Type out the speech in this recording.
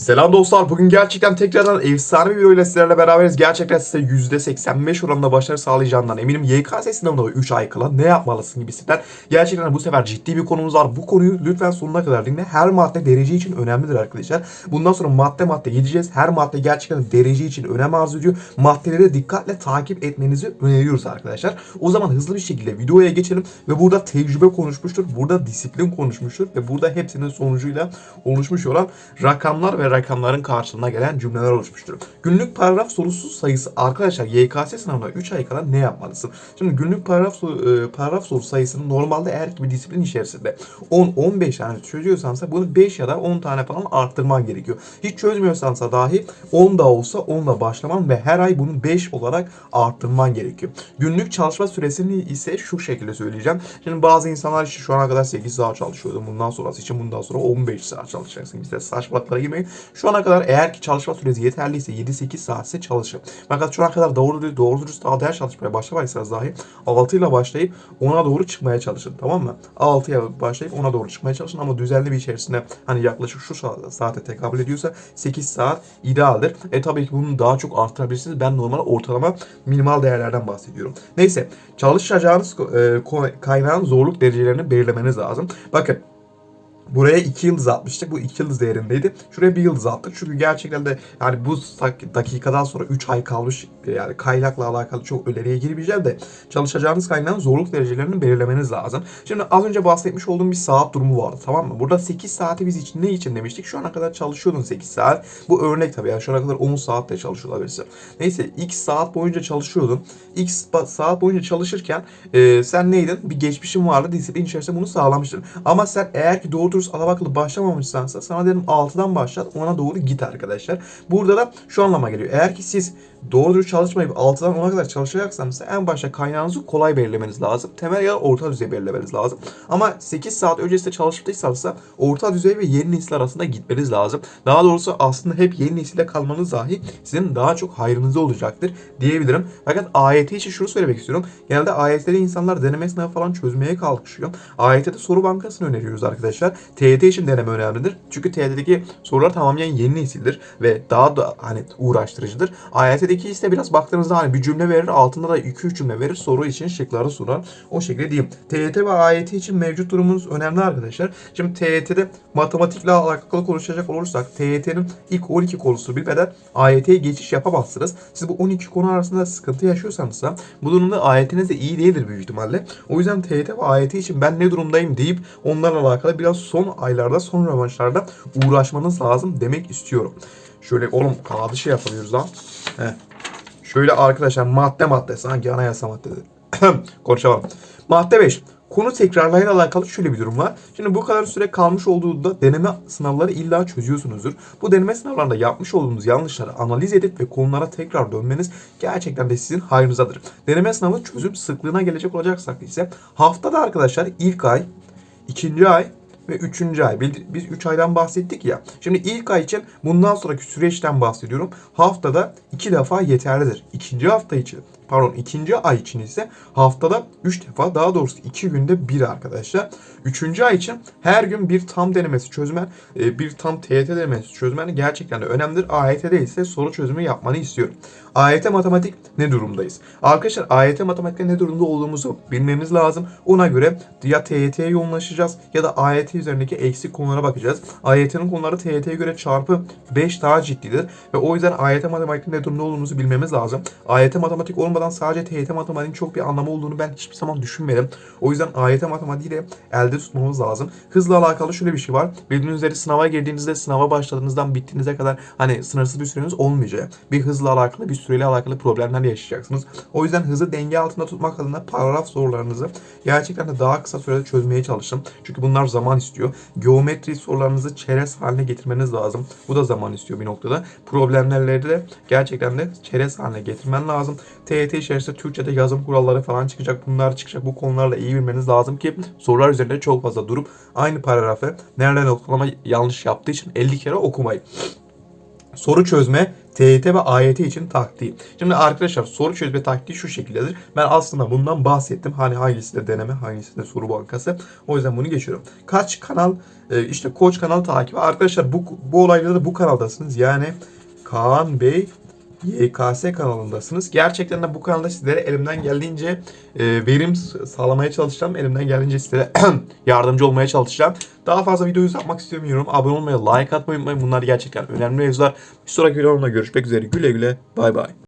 Selam dostlar. Bugün gerçekten tekrardan efsane bir video ile sizlerle beraberiz. Gerçekten size %85 oranında başarı sağlayacağından eminim. YKS sınavına 3 ay kala ne yapmalısın gibisinden. Gerçekten bu sefer ciddi bir konumuz var. Bu konuyu lütfen sonuna kadar dinle. Her madde derece için önemlidir arkadaşlar. Bundan sonra madde madde gideceğiz. Her madde gerçekten derece için önem arz ediyor. Maddeleri dikkatle takip etmenizi öneriyoruz arkadaşlar. O zaman hızlı bir şekilde videoya geçelim. Ve burada tecrübe konuşmuştur. Burada disiplin konuşmuştur. Ve burada hepsinin sonucuyla oluşmuş olan rakamlar ve rakamların karşılığına gelen cümleler oluşmuştur. Günlük paragraf sorusu sayısı arkadaşlar YKS sınavına 3 ay kala ne yapmalısın? Şimdi günlük paragraf e, paragraf soru sayısını normalde eğer ki bir disiplin içerisinde 10-15 tane çözüyorsansa bunu 5 ya da 10 tane falan arttırman gerekiyor. Hiç çözmüyorsansa dahi 10 da olsa 10 da başlaman ve her ay bunu 5 olarak arttırman gerekiyor. Günlük çalışma süresini ise şu şekilde söyleyeceğim. Şimdi bazı insanlar işte şu ana kadar 8 saat çalışıyordu. Bundan sonrası için bundan sonra 15 saat çalışacaksın. İşte saçmalıklara girmeyin. Şu ana kadar eğer ki çalışma süresi yeterliyse 7-8 saatse çalışın. Fakat şu ana kadar doğru, doğru dürüst ders çalışmaya başlamayırsanız dahi 6 ile başlayıp 10'a doğru çıkmaya çalışın. Tamam mı? 6'ya başlayıp 10'a doğru çıkmaya çalışın ama düzenli bir içerisinde hani yaklaşık şu sa- saate tekabül ediyorsa 8 saat idealdir. E tabii ki bunu daha çok arttırabilirsiniz. Ben normal ortalama minimal değerlerden bahsediyorum. Neyse çalışacağınız e, kaynağın zorluk derecelerini belirlemeniz lazım. Bakın Buraya 2 yıldız atmıştık. Bu 2 yıldız değerindeydi. Şuraya 1 yıldız attık. Çünkü gerçekten de yani bu dak- dakikadan sonra 3 ay kalmış yani kaynakla alakalı çok ileriye girmeyeceğim de çalışacağınız kaynağın zorluk derecelerini belirlemeniz lazım. Şimdi az önce bahsetmiş olduğum bir saat durumu vardı tamam mı? Burada 8 saati biz için ne için demiştik? Şu ana kadar çalışıyordun 8 saat. Bu örnek tabii yani şu ana kadar 10 saatte çalışıyor olabilirsin. Neyse x saat boyunca çalışıyordun. X saat boyunca çalışırken e, sen neydin? Bir geçmişin vardı. Disiplin içerisinde bunu sağlamıştın. Ama sen eğer ki doğru dürüst alabaklı başlamamışsansa sana derim 6'dan başlat ona doğru git arkadaşlar. Burada da şu anlama geliyor. Eğer ki siz doğru dürüst çalışmayıp 6'dan 10'a kadar çalışacaksanız en başta kaynağınızı kolay belirlemeniz lazım. Temel ya orta düzey belirlemeniz lazım. Ama 8 saat öncesinde çalıştıysanız orta düzey ve yeni nesil arasında gitmeniz lazım. Daha doğrusu aslında hep yeni nesilde kalmanız dahi sizin daha çok hayrınıza olacaktır diyebilirim. Fakat AYT için şunu söylemek istiyorum. Genelde AYT'de insanlar deneme sınavı falan çözmeye kalkışıyor. AYT'de soru bankasını öneriyoruz arkadaşlar. TYT için deneme önemlidir. Çünkü TYT'deki sorular tamamen yeni nesildir ve daha da hani uğraştırıcıdır. AYT'deki ise biraz baktığınızda hani bir cümle verir, altında da 2-3 cümle verir, soru için şıkları sunar. O şekilde diyeyim. TYT ve AYT için mevcut durumunuz önemli arkadaşlar. Şimdi TYT'de matematikle alakalı konuşacak olursak TYT'nin ilk 12 konusu bilmeden AYT'ye geçiş yapamazsınız. Siz bu 12 konu arasında sıkıntı yaşıyorsanız da bu durumda AYT'niz de iyi değildir büyük ihtimalle. O yüzden TYT ve AYT için ben ne durumdayım deyip onlarla alakalı biraz son aylarda, son rövanşlarda uğraşmanız lazım demek istiyorum. Şöyle oğlum kanadı şey yapamıyoruz lan. Heh. Şöyle arkadaşlar madde madde sanki anayasa maddeleri. Konuşamadım. Madde 5. Konu tekrarlayla alakalı şöyle bir durum var. Şimdi bu kadar süre kalmış olduğunda deneme sınavları illa çözüyorsunuzdur. Bu deneme sınavlarında yapmış olduğunuz yanlışları analiz edip ve konulara tekrar dönmeniz gerçekten de sizin hayrınızadır. Deneme sınavı çözüm sıklığına gelecek olacaksak ise haftada arkadaşlar ilk ay, ikinci ay ve üçüncü ay. Bildi- Biz 3 aydan bahsettik ya. Şimdi ilk ay için bundan sonraki süreçten bahsediyorum. Haftada 2 defa yeterlidir. İkinci hafta için pardon ikinci ay için ise haftada 3 defa daha doğrusu 2 günde 1 arkadaşlar. Üçüncü ay için her gün bir tam denemesi çözmen, e, bir tam TYT denemesi çözmen gerçekten de önemlidir. AYT'de ise soru çözümü yapmanı istiyorum. AYT matematik ne durumdayız? Arkadaşlar AYT matematikte ne durumda olduğumuzu bilmemiz lazım. Ona göre ya TYT'ye yoğunlaşacağız ya da AYT üzerindeki eksik konulara bakacağız. AYT'nin konuları TYT'ye göre çarpı 5 daha ciddidir ve o yüzden AYT matematikte ne durumda olduğumuzu bilmemiz lazım. AYT matematik olmadan sadece TYT matematiğin çok bir anlamı olduğunu ben hiçbir zaman düşünmedim. O yüzden AYT matematiğiyle elde tutmamız lazım. Hızla alakalı şöyle bir şey var. Bildiğiniz üzere sınava girdiğinizde sınava başladığınızdan bittiğinize kadar hani sınırsız bir süreniz olmayacak. Bir hızla alakalı bir süreyle alakalı problemler yaşayacaksınız. O yüzden hızı denge altında tutmak adına paragraf sorularınızı gerçekten de daha kısa sürede çözmeye çalışın. Çünkü bunlar zaman istiyor. Geometri sorularınızı çerez haline getirmeniz lazım. Bu da zaman istiyor bir noktada. Problemlerleri de gerçekten de çerez haline getirmen lazım. TYT içerisinde Türkçe'de yazım kuralları falan çıkacak. Bunlar çıkacak. Bu konularla iyi bilmeniz lazım ki sorular üzerinde çok fazla durup aynı paragrafı nereden okulama yanlış yaptığı için 50 kere okumayın. Soru çözme TYT ve AYT için taktiği. Şimdi arkadaşlar soru çözme taktiği şu şekildedir. Ben aslında bundan bahsettim. Hani hangisi de deneme, hangisi de soru bankası. O yüzden bunu geçiyorum. Kaç kanal, e, işte koç kanal takibi. Arkadaşlar bu, bu olaylarda da bu kanaldasınız. Yani Kaan Bey YKS kanalındasınız. Gerçekten de bu kanalda sizlere elimden geldiğince e, verim sağlamaya çalışacağım. Elimden geldiğince sizlere yardımcı olmaya çalışacağım. Daha fazla video yapmak istemiyorum. Abone olmayı, like atmayı unutmayın. Bunlar gerçekten önemli mevzular. Bir sonraki videomda görüşmek üzere. Güle güle. Bay bay.